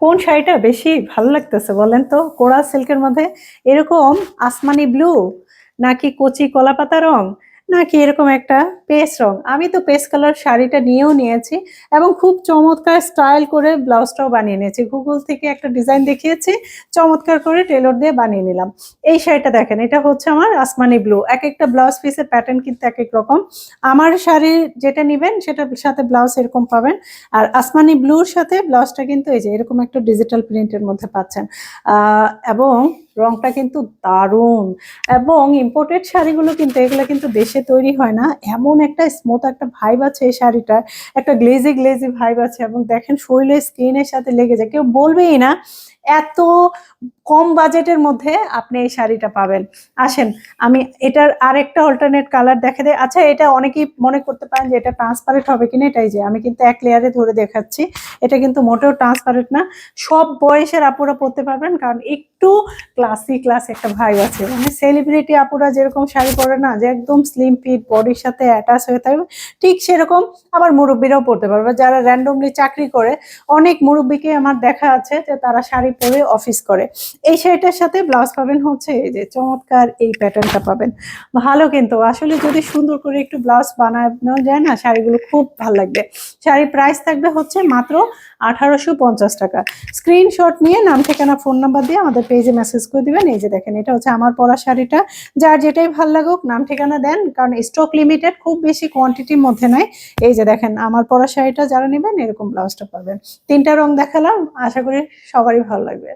কোন শাড়িটা বেশি ভালো লাগতেছে বলেন তো? কোরা সিল্কের মধ্যে এরকম আসমানি ব্লু নাকি কচি কলাপাতা রং নাকি এরকম একটা পেস রং? আমি তো পেস কালার শাড়িটা নিয়েও নিয়েছি এবং খুব চমৎকার স্টাইল করে ব্লাউজটাও বানিয়ে নিয়েছি। গুগল থেকে একটা ডিজাইন দেখিয়েছি, চমৎকার করে টেলর দিয়ে বানিয়ে নিলাম। এই শাড়িটা দেখেন, এটা হচ্ছে আমার আসমানি ব্লু এক একটা ব্লাউজ পিসের প্যাটার্ন কিন্তু এক এক রকম। আমার শাড়ি যেটা নেবেন, সেটার সাথে ব্লাউজ এরকম পাবেন। আর আসমানি ব্লুর সাথে ব্লাউজটা কিন্তু এই যে, এরকম একটা ডিজিটাল প্রিন্টের মধ্যে পাচ্ছেন। এবং রংটা কিন্তু দারুণ। এবং ইম্পোর্টেড শাড়িগুলো কিন্তু, এগুলো কিন্তু দেশে তৈরি হয় না। এমন একটা স্মুথ একটা ভাইব আছে এই শাড়িটা একটা গ্লেজি গ্লেজি ভাইব আছে এবং দেখেন শরীরে স্কিনের সাথে লেগে যায়। কেউ বলবেই না, এত কম বাজেটের মধ্যে আপনি এই শাড়িটা পাবেন। আসেন, আমি এটার আরেকটা অল্টারনেট কালার দেখে দেয় আচ্ছা এটা অনেকেই মনে করতে পারেন যে এটা ট্রান্সপারেন্ট হবে কিনা, এটাই যে আমি কিন্তু এক লেয়ারে ধরে দেখাচ্ছি। এটা কিন্তু মোটেও ট্রান্সপারেন্ট না। সব বয়সের আপুরা পরতে পারবেন, কারণ একটু ক্লাসি ক্লাস একটা ভাই আছে। মানে সেলিব্রিটি আপুরা যেরকম শাড়ি পরে না, যে একদম স্লিম ফিট বডির সাথে অ্যাটাচ হয়ে থাকবে, ঠিক সেরকম আবার মুরব্বীরাও পরতে পারবে। যারা র্যান্ডমলি চাকরি করে, অনেক মুরব্বীকে আমার দেখা আছে যে তারা শাড়ি পরে অফিস করে। এই শাড়িটার সাথে ব্লাউজ পাবেন হচ্ছে এই যে চমৎকার এই প্যাটার্নটা পাবেন। ভালো কিন্তু, আসলে যদি সুন্দর করে একটু ব্লাউজ বানানো যায় না, শাড়িগুলো খুব ভালো লাগবে। শাড়ির প্রাইস থাকবে হচ্ছে মাত্র আঠারোশো পঞ্চাশ টাকা। স্ক্রিনশট নিয়ে নাম, ঠিকানা ফোন নাম্বার দিয়ে আমাদের পেজে মেসেজ করে দিবেন। এই যে দেখেন, এটা হচ্ছে আমার পরা শাড়িটা। যার যেটাই ভালো লাগুক, নাম, ঠিকানা দেন, কারণ স্টক লিমিটেড খুব বেশি কোয়ান্টিটির মধ্যে নাই এই যে দেখেন, আমার পরা শাড়িটা যারা নেবেন, এরকম ব্লাউজটা পাবেন। তিনটা রং দেখালাম, আশা করি সবারই ভালো লাগবে।